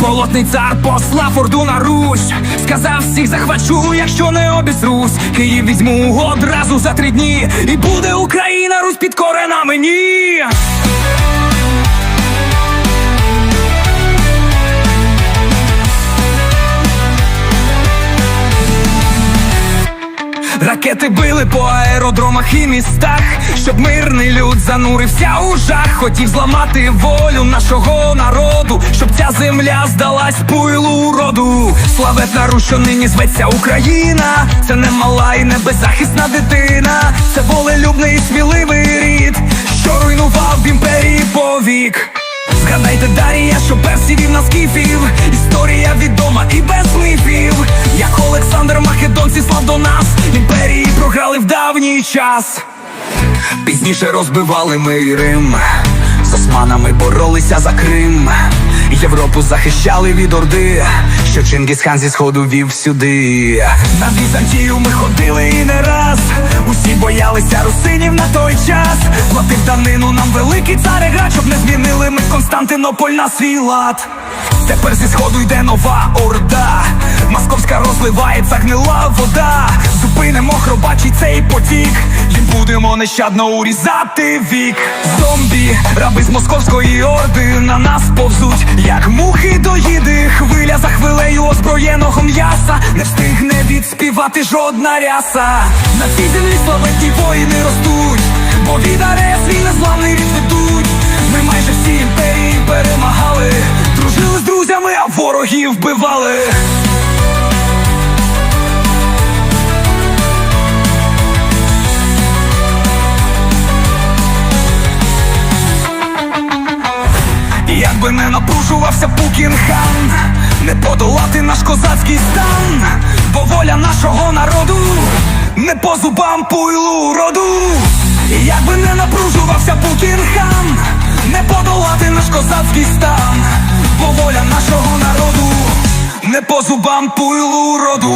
Болотний цар послав орду на Русь, сказав всіх захвачу, якщо не обісрусь. Київ візьму одразу за три дні, і буде Україна, Русь підкорена мені. Ракети били по аеродромах і містах, щоб мирний люд занурився у жах. Хотів зламати волю нашого народу, щоб ця земля здалась пуйлу роду. Славетна Русь, що нині зветься Україна. Це не мала і не беззахисна дитина. Це волелюбний і сміливий рід, що руйнував в імперії повік. Згадайте Дарія, що персів на скіфів програли в давній час. Пізніше розбивали ми Рим. З османами боролися за Крим. Європу захищали від Орди Що Чингісхан зі сходу вів сюди. На Візантію ми ходили і не раз. Усі боялися русинів на той час. Платив данину нам великий цар і Щоб не змінили ми Константинополь на свій лад. Тепер зі сходу йде нова орда. Московська розливається гнила вода Зупинимо хробачий цей потік. Їм будемо нещадно урізати вік. Зомбі, раби з московської орди На нас повзуть, як мухи до їди. Хвиля за хвилею озброєного м'яса. Не встигне відспівати жодна ряса. На цій землі славетні воїни ростуть Бо від арея свій незламний рід ведуть. Ми майже всі імперії перемагали. Дружили з друзями, а ворогів вбивали Якби не напружувався Пукінхан, не подолати наш козацький стан, бо воля нашого народу не по зубам пуйлу роду. Якби не напружувався Пукінхан, не подолати наш козацький стан, бо воля нашого народу не по зубам пуйлу роду.